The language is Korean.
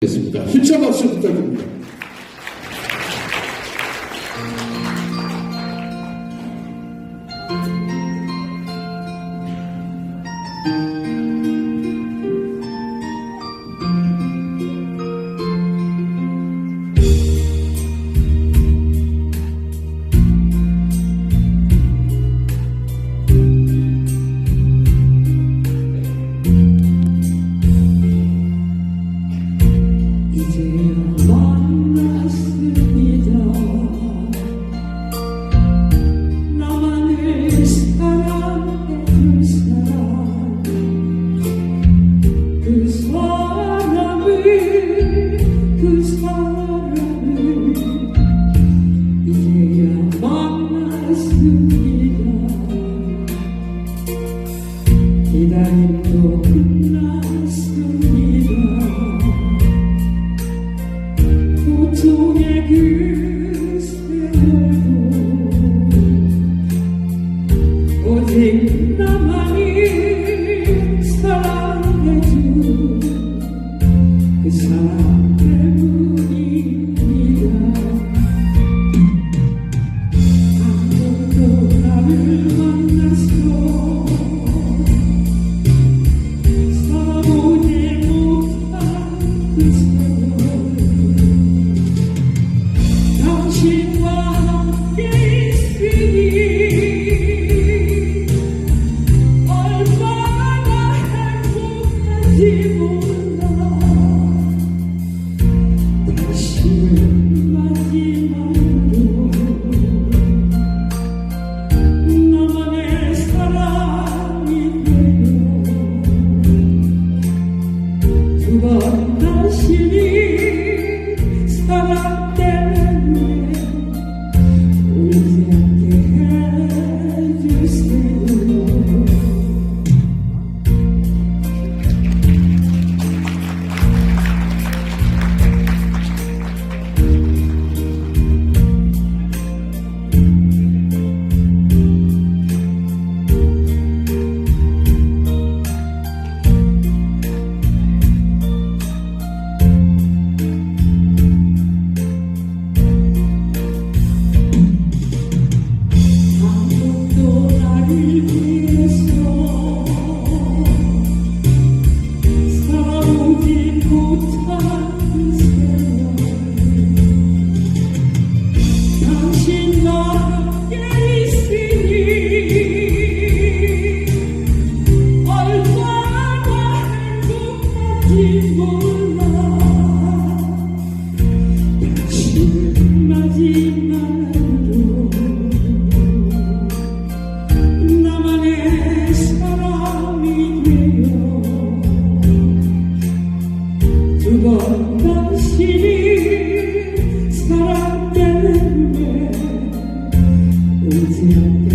겠습니다. 후참 없이 부탁드립니다. vida 이번 다시 그건 당신이 사랑 때문에 오지 않